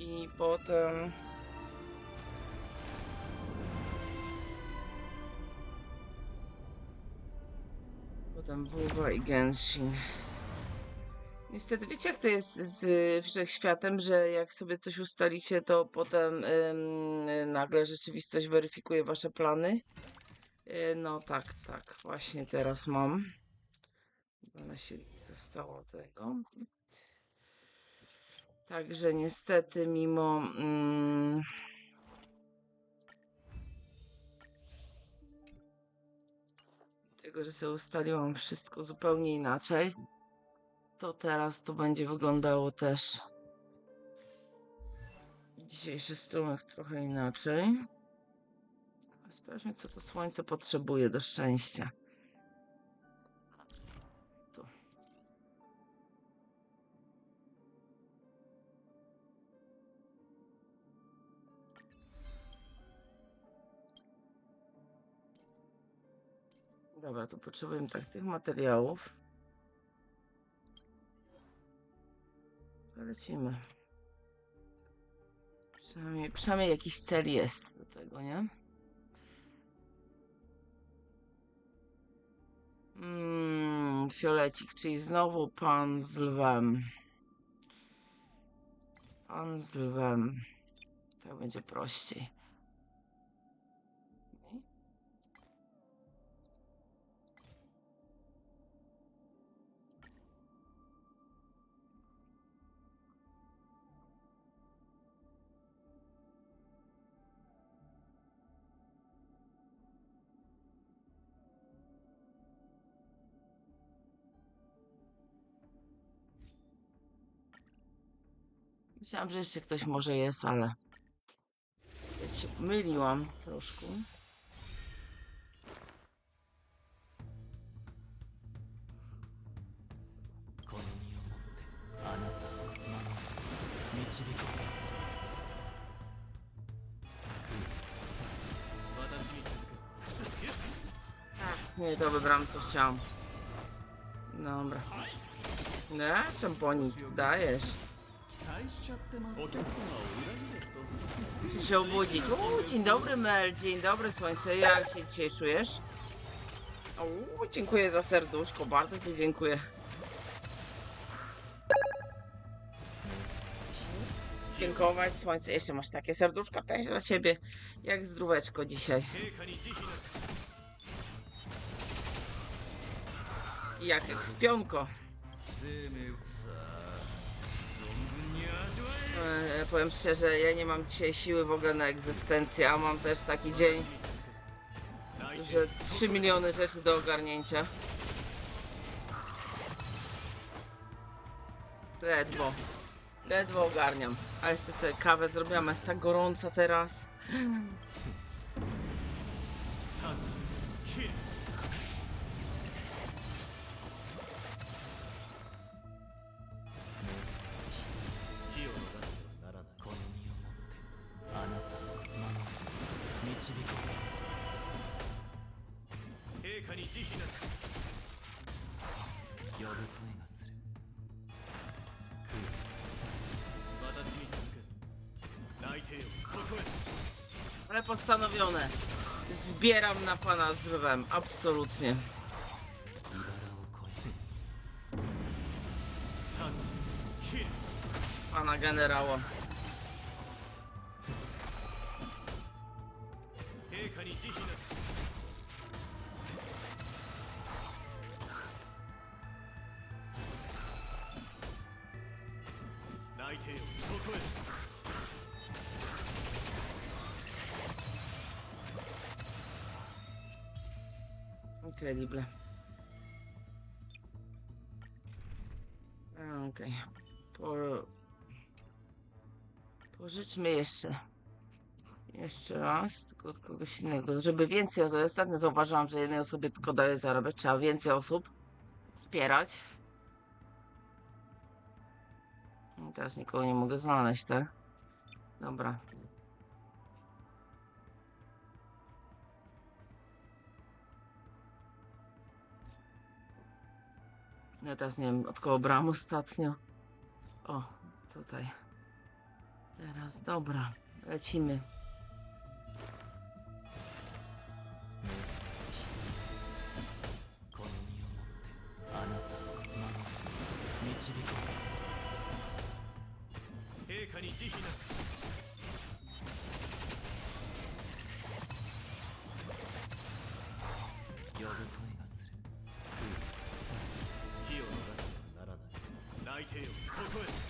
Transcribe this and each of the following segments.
I potem... Potem Wuwa i Genshin. Niestety, wiecie jak to jest z wszechświatem, że jak sobie coś ustalicie, to potem ym, nagle rzeczywistość weryfikuje wasze plany? Y, no tak, tak, właśnie teraz mam. 12 dni zostało tego. Także niestety, mimo. Mm, tego, że sobie ustaliłam wszystko zupełnie inaczej, to teraz to będzie wyglądało też. Dzisiejszy strunek trochę inaczej. Sprawdźmy, co to słońce potrzebuje do szczęścia. Dobra, to potrzebujemy tak tych materiałów. To lecimy. Przynajmniej, przynajmniej jakiś cel jest do tego, nie? Mm, fiolecik, czyli znowu pan z lwem. Pan z lwem. Tak będzie prościej. Myślałam, że jeszcze ktoś może jest, ale... Ja się pomyliłam troszkę. Tak, nie, to wybrałam co chciałam. Dobra. No, nie, szamponik, dajesz. Czy się obudzić? Uuu, dzień dobry Mel, dzień dobry słońce, jak się dzisiaj czujesz? Uuu, dziękuję za serduszko, bardzo ci dziękuję. Dziękować słońce, jeszcze masz takie serduszko też dla ciebie, jak zdróweczko dzisiaj. Jak ekspionko. E, powiem szczerze, ja nie mam dzisiaj siły w ogóle na egzystencję, a mam też taki dzień, że 3 miliony rzeczy do ogarnięcia. Ledwo. Ledwo ogarniam. A jeszcze sobie kawę zrobiłam, jest tak gorąca teraz. 呼ぶ声がする私に続く泣いてよここへ Ale postanowione. Zbieram na pana z lwem, absolutnie. 茨を越え立つ切る Pana generała. 陛下に慈悲なす 해요. 로컬. Incredible. Pożyczmy jeszcze. Jeszcze raz, tylko od kogoś innego. Żeby więcej. Ostatnio zauważyłam, że jednej osobie tylko daje zarabiać. Trzeba więcej osób wspierać. Teraz nikogo nie mogę znaleźć, tak? Dobra. Ja teraz nie wiem, od kogo brałam ostatnio. O, tutaj. Teraz, dobra, lecimy. に慈悲なしう呼ぶ声がする。火を逃してはならない。泣いてよ。ここへ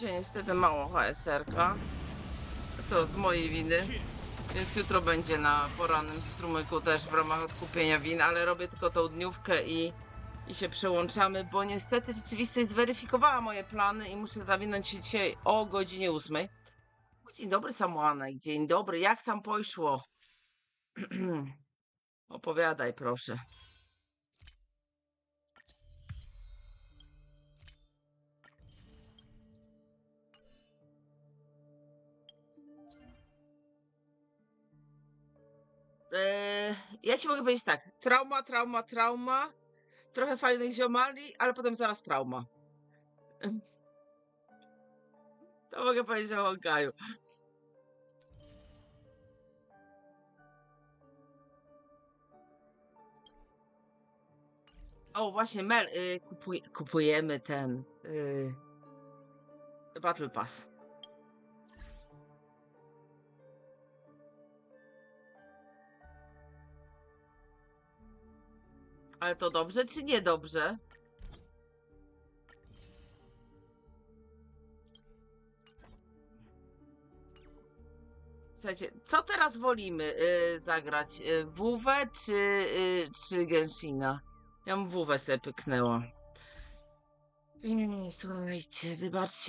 Dzisiaj niestety mało HSR-ka. To z mojej winy. Więc jutro będzie na porannym strumyku też w ramach odkupienia win, ale robię tylko tą dniówkę i, i się przełączamy, bo niestety rzeczywistość zweryfikowała moje plany i muszę zawinąć się dzisiaj o godzinie 8. Dzień dobry Samuanek, dzień dobry, jak tam poszło? Opowiadaj proszę. Eee, ja ci mogę powiedzieć tak. Trauma, trauma, trauma. Trochę fajnych ziomali, ale potem zaraz trauma. To mogę powiedzieć o Hokaju. O, właśnie, Mel, y, kupuj, kupujemy ten y, Battle Pass. Ale to dobrze czy niedobrze? Słuchajcie, co teraz wolimy y, zagrać? Y, WW czy, y, czy Genshina? Ja bym WW sobie pyknęła. Słuchajcie, wybaczcie